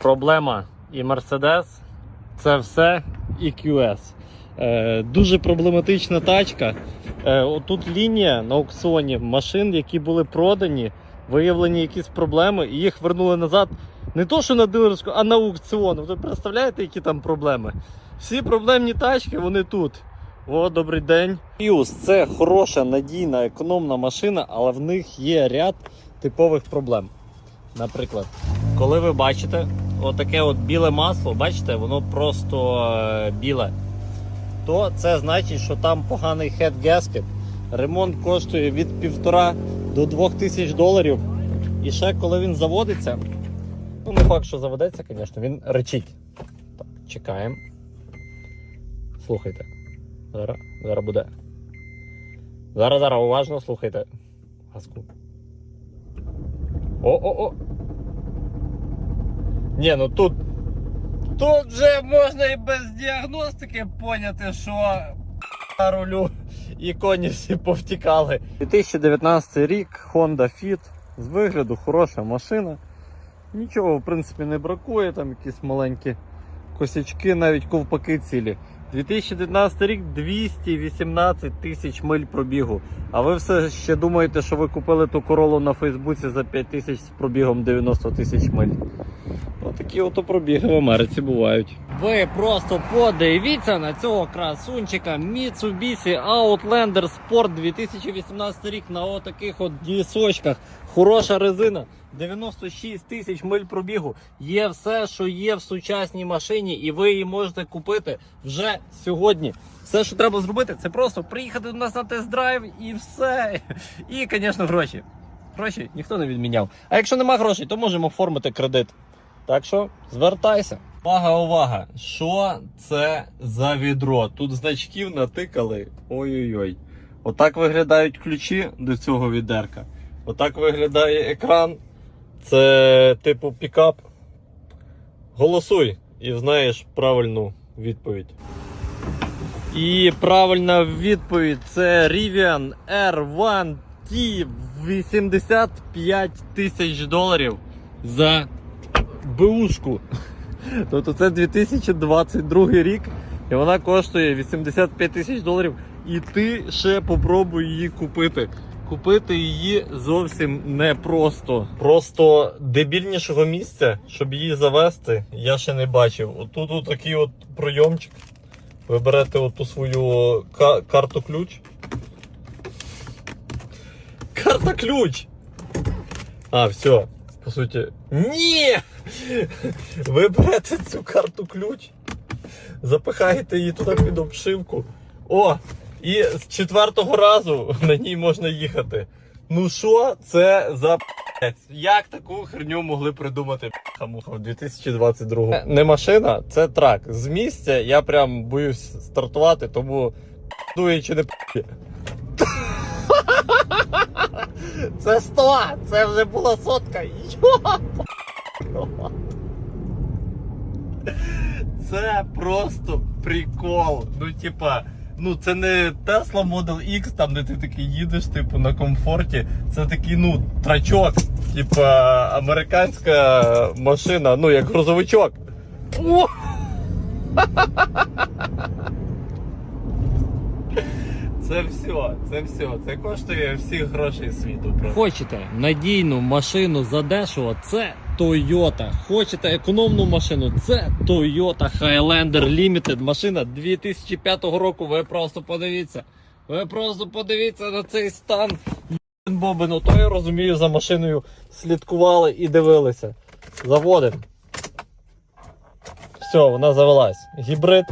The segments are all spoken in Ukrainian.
проблема і Mercedes це все EQS. Е, дуже проблематична тачка. Е, отут лінія на аукціоні машин, які були продані, виявлені якісь проблеми, і їх вернули назад. Не то, що на дилерську, а на аукціон. Ви представляєте, які там проблеми? Всі проблемні тачки, вони тут. О, добрий день. Prius – це хороша, надійна, економна машина, але в них є ряд типових проблем. Наприклад, коли ви бачите отаке от біле масло, бачите, воно просто е, біле, то це значить, що там поганий head gasket. Ремонт коштує від півтора до двох тисяч доларів. І ще коли він заводиться, ну не факт, що заведеться, звісно, він речить. Так, чекаємо. Слухайте. Зараз, зараз буде. Зараз, зараз, уважно слухайте. Газку. О-о-о! Ні, ну тут. Тут вже можна і без діагностики поняти, що на рулю і коні всі повтікали. 2019 рік Honda Fit. З вигляду хороша машина. Нічого, в принципі, не бракує, там якісь маленькі косячки, навіть ковпаки цілі. 2019 рік 218 тисяч миль пробігу. А ви все ще думаєте, що ви купили ту королу на Фейсбуці за 5 тисяч з пробігом 90 тисяч миль. Отакі ото пробіги в Америці бувають. Ви просто подивіться на цього красунчика Mitsubishi Outlander Sport 2018 рік на отаких от дісочках. Хороша резина. 96 тисяч миль пробігу. Є все, що є в сучасній машині, і ви її можете купити вже сьогодні. Все, що треба зробити, це просто приїхати до нас на тест-драйв і все. І, звісно, гроші. Гроші ніхто не відміняв. А якщо нема грошей, то можемо оформити кредит. Так що звертайся. Увага, увага! Що це за відро? Тут значків натикали. Ой-ой-ой. Отак виглядають ключі до цього відерка. Отак виглядає екран. Це типу пікап. Голосуй і знаєш правильну відповідь. І правильна відповідь це Rivian R1 T 85 тисяч доларів за Бушку. Тобто це 2022 рік, і вона коштує 85 тисяч доларів. І ти ще попробуй її купити. Купити її зовсім непросто. Просто дебільнішого місця, щоб її завести, я ще не бачив. Отут от такий от пройомчик. Ви берете оту свою карту ключ. Карта ключ! А, все. По суті. Ні! Ви берете цю карту ключ, запихаєте її туди під обшивку. О! І з четвертого разу на ній можна їхати. Ну що це за? Як таку херню могли придумати хамуха в 2022 Не машина, це трак. З місця я прям боюсь стартувати, тому дує чи не п***є. Це 100, це вже була сотка. Це просто прикол. Ну, типа, ну це не Tesla Model X, там де ти такий їдеш, типу, на комфорті. Це такий, ну, трачок. Типа американська машина, ну як грузовичок. О! Це все, це все. Це коштує всіх грошей світу. Хочете надійну машину за дешево, це Toyota. Хочете економну машину, це Toyota Highlander Limited. Машина 2005 року. Ви просто подивіться. Ви просто подивіться на цей стан. Єбен Бобин, ото я розумію, за машиною слідкували і дивилися. Заводимо. Все, вона завелась. Гібрид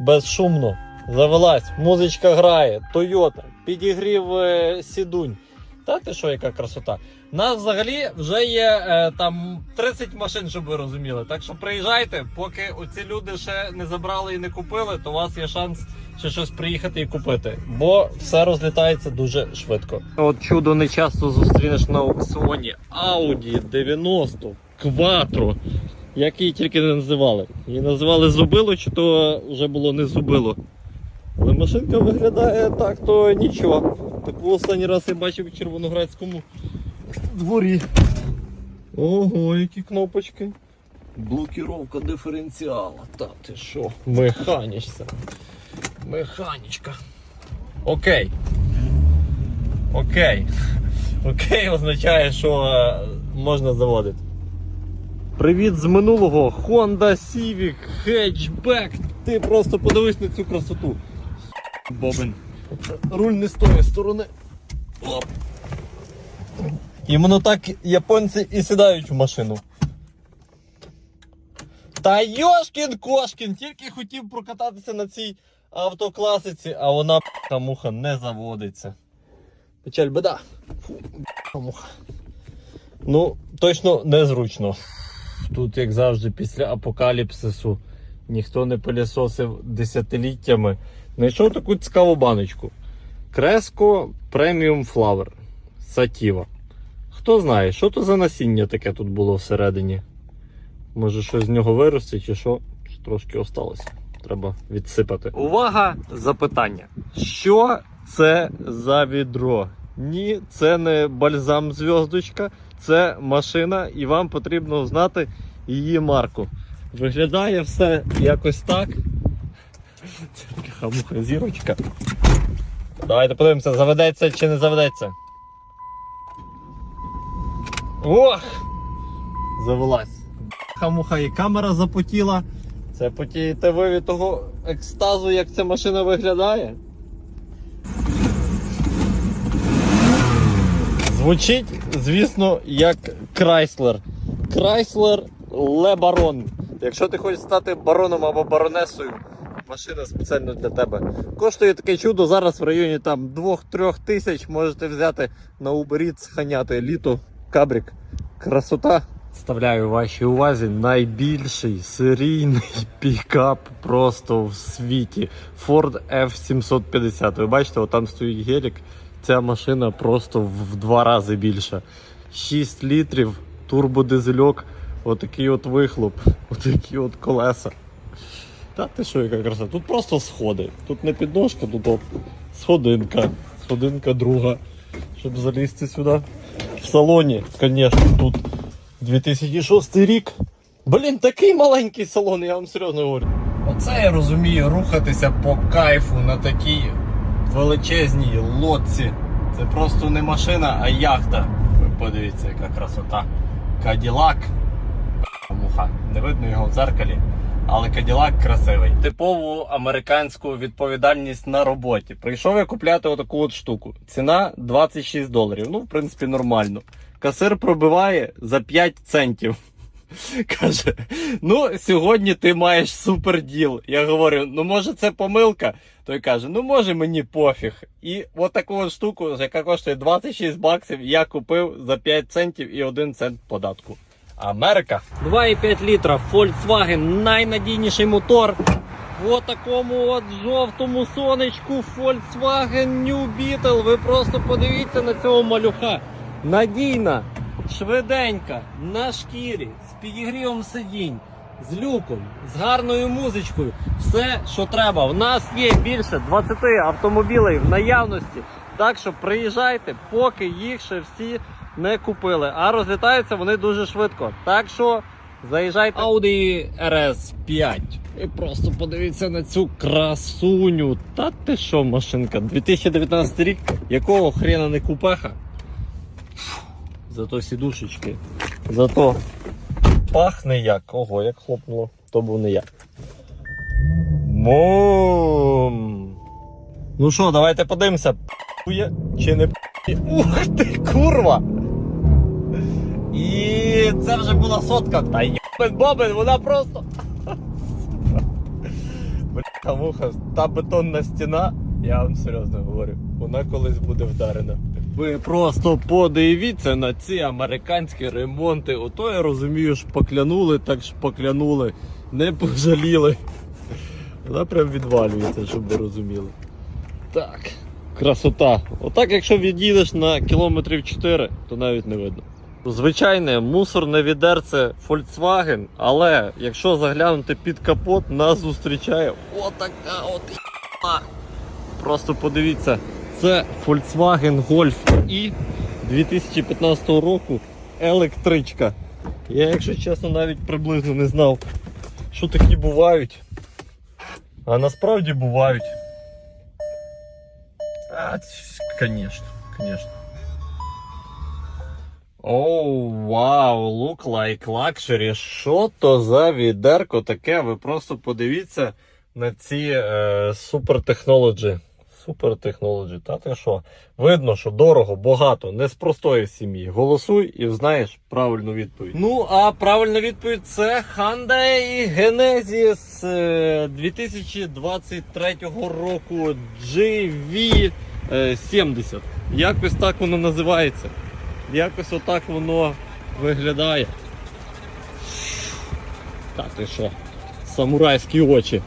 безшумно. Завелась, музичка грає, Тойота, підігрів е, сідунь. Та ти що, яка красота? Нас взагалі вже є е, там 30 машин, щоб ви розуміли. Так що приїжджайте, поки оці люди ще не забрали і не купили, то у вас є шанс ще щось приїхати і купити. Бо все розлітається дуже швидко. От чудо не часто зустрінеш на аукціоні Audi 90 Quattro. Як її тільки не називали. Її називали зубило, чи то вже було не зубило. Але машинка виглядає так, то нічого. Таку останній раз я бачив в Червоноградському дворі. Ого, які кнопочки. Блокіровка диференціала. Та ти що? Механічця. Механічка. Окей. Окей. Окей означає, що е, можна заводити. Привіт з минулого. Honda Civic Hatchback. Ти просто подивись на цю красоту. Бобин. Руль не з тої сторони. Оп. Іменно так японці і сідають в машину. Та Йошкін Кошкін, тільки хотів прокататися на цій автокласиці, а вона п***ка муха не заводиться. Печаль беда. Фу, муха. Ну, точно незручно. Тут, як завжди, після апокаліпсису ніхто не пилісосив десятиліттями. Знайшов таку цікаву баночку. Креско Premium Flower. Сатіва. Хто знає, що то за насіння таке тут було всередині? Може щось з нього виросте чи що? Трошки осталося. Треба відсипати. Увага! Запитання. Що це за відро? Ні, це не бальзам зв'яздочка, це машина, і вам потрібно знати її марку. Виглядає все якось так. Це така хамуха зірочка. Давайте подивимося, заведеться чи не заведеться. Ох! Завелась. Хамуха і камера запотіла. Це потієте ви від того екстазу, як ця машина виглядає. Звучить, звісно, як Chrysler. Chrysler LeBaron. Якщо ти хочеш стати бароном або баронесою, машина спеціально для тебе. Коштує таке чудо зараз в районі там 2-3 тисяч можете взяти на Uber Eats, ханяти літо, кабрік. Красота. Вставляю вашій увазі найбільший серійний пікап просто в світі. Ford F750. Ви бачите, от там стоїть гелік. Ця машина просто в два рази більша. 6 літрів, турбодизельок, отакий от вихлоп, отакі от колеса. Та ти що, яка краса? Тут просто сходи. Тут не підножка, тут от сходинка. Сходинка друга. Щоб залізти сюди. В салоні, звісно, тут 2006 рік. Блін, такий маленький салон, я вам серйозно говорю. Оце я розумію, рухатися по кайфу на такій величезній лодці. Це просто не машина, а яхта. Ви подивіться, яка красота. Каділак. Муха. Не видно його в дзеркалі. Але Каділак красивий. Типову американську відповідальність на роботі. Прийшов я купляти отаку от штуку. Ціна 26 доларів. Ну, в принципі, нормально. Касир пробиває за 5 центів. Каже: ну, сьогодні ти маєш супер діл. Я говорю, ну може це помилка. Той каже, ну може мені пофіг. І от таку от штуку, яка коштує 26 баксів, я купив за 5 центів і 1 цент податку. Америка. 2,5 літра Volkswagen, найнадійніший мотор. В такому от жовтому сонечку Volkswagen New Beetle. Ви просто подивіться на цього малюха. Надійна, швиденька, на шкірі, з підігрівом сидінь, з люком, з гарною музичкою. Все, що треба. У нас є більше 20 автомобілів в наявності. Так що приїжджайте, поки їх ще всі не купили. А розлітаються вони дуже швидко. Так що заїжджайте Audi RS5. І просто подивіться на цю красуню. Та ти що, машинка? 2019 рік, якого хрена не купеха? Зато сідушечки. Зато пахне як. Ого, як хлопнуло, то був не я. Мом. Ну що, давайте подивимося, п'є чи не. Ух ти, курва! І це вже була сотка. Та йобен бобен, вона просто. Бля, муха, та бетонна стіна, я вам серйозно говорю, вона колись буде вдарена. Ви просто подивіться на ці американські ремонти. Ото я розумію, шпаклянули, так шпаклянули, не пожаліли. Вона прям відвалюється, щоб ви розуміли. Так, красота. Отак, якщо від'їдеш на кілометрів 4, то навіть не видно. Звичайне мусорне відерце Volkswagen, але якщо заглянути під капот, нас зустрічає отака от. Просто подивіться, це Volkswagen Golf i 2015 року електричка. Я, якщо чесно, навіть приблизно не знав, що такі бувають. А насправді бувають. А, конечно, конечно. Оу, вау, look like luxury. Що то за відерко таке? Ви просто подивіться на ці е, супер технологі. Супер технологі. Та ти що? Видно, що дорого, багато, не з простої сім'ї. Голосуй і знаєш правильну відповідь. Ну, а правильна відповідь це Hyundai е, 2023 року GV70. Якось так воно називається. Якось отак воно виглядає. Та ти що? Самурайські очі.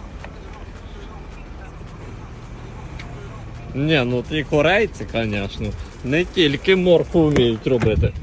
Ні, ну ті корейці, звісно, не тільки морфу вміють робити.